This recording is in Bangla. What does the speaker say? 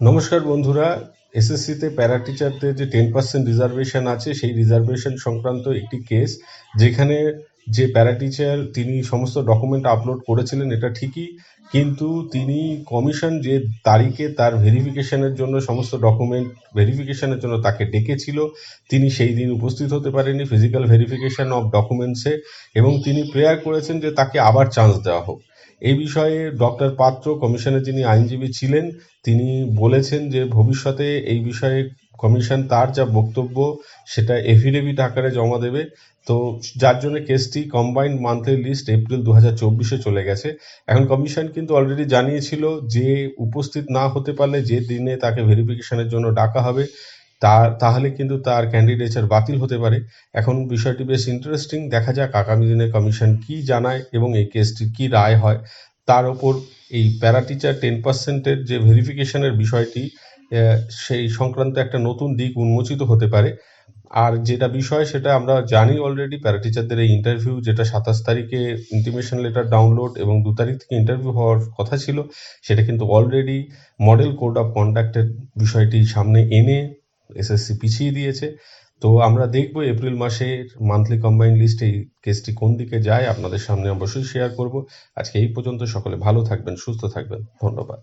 নমস্কার বন্ধুরা, এসএসসিতে প্যারা টিচারদের যে টেন পার্সেন্ট রিজার্ভেশন আছে, সেই রিজার্ভেশন সংক্রান্ত একটি কেস যেখানে যে প্যারা টিচার তিনি সমস্ত ডকুমেন্ট আপলোড করেছিলেন, এটা ঠিকই, কিন্তু তিনি কমিশন যে তারিখে তার ভেরিফিকেশনের জন্য সমস্ত ডকুমেন্ট ভেরিফিকেশনের জন্য তাকে ডেকেছিল, তিনি সেই দিন উপস্থিত হতে পারেননি ফিজিক্যাল ভেরিফিকেশন অফ ডকুমেন্টসে এবং তিনি প্রেয়ার করেছেন যে তাকে আবার চান্স দেওয়া হোক। এই বিষয়ে ডক্টর পাত্র কমিশনের যিনি আইনজীবী ছিলেন, তিনি বলেছেন যে ভবিষ্যতে এই বিষয়ে কমিশন তার যা বক্তব্য, সেটা এফিডেভিট আকারে জমা দেবে। তো যার জন্য কেসটি কম্বাইন্ড মান্থলি লিস্ট এপ্রিল দু হাজার চব্বিশে চলে গেছে। এখন কমিশন কিন্তু অলরেডি জানিয়েছিল যে উপস্থিত না হতে পারলে যে দিনে তাকে ভেরিফিকেশনের জন্য ডাকা হবে তার তাহলে কিন্তু তার ক্যান্ডিডেচার বাতিল হতে পারে। এখন বিষয়টি বেশ ইন্টারেস্টিং দেখা যাক আগামী দিনে কমিশন কি জানায় এবং এই কেসটির কি রায় হয়। তার ওপর এই প্যারা টিচার টেন পার্সেন্টের যে ভেরিফিকেশনের বিষয়টি সেই সংক্রান্ত একটা নতুন দিক উন্মোচিত হতে পারে। আর যেটা বিষয়, সেটা আমরা জানি অলরেডি প্যারা টিচারদের এই ইন্টারভিউ যেটা সাতাশ তারিখে ইন্টিমেশন লেটার ডাউনলোড এবং দু তারিখ থেকে ইন্টারভিউ হওয়ার কথা ছিল, সেটা কিন্তু অলরেডি মডেল কোড অফ কন্ডাক্টের বিষয়টি সামনে এনে এসএসসি পিছিয়ে দিয়েছে। তো আমরা দেখব এপ্রিল মাসে মান্থলি কম্বাইন লিস্টে এই কেসটি কোন দিকে যায়, আপনাদের সামনে অবশ্যই শেয়ার করব। আজকে এই পর্যন্ত সকলে ভালো থাকবেন, সুস্থ থাকবেন। ধন্যবাদ।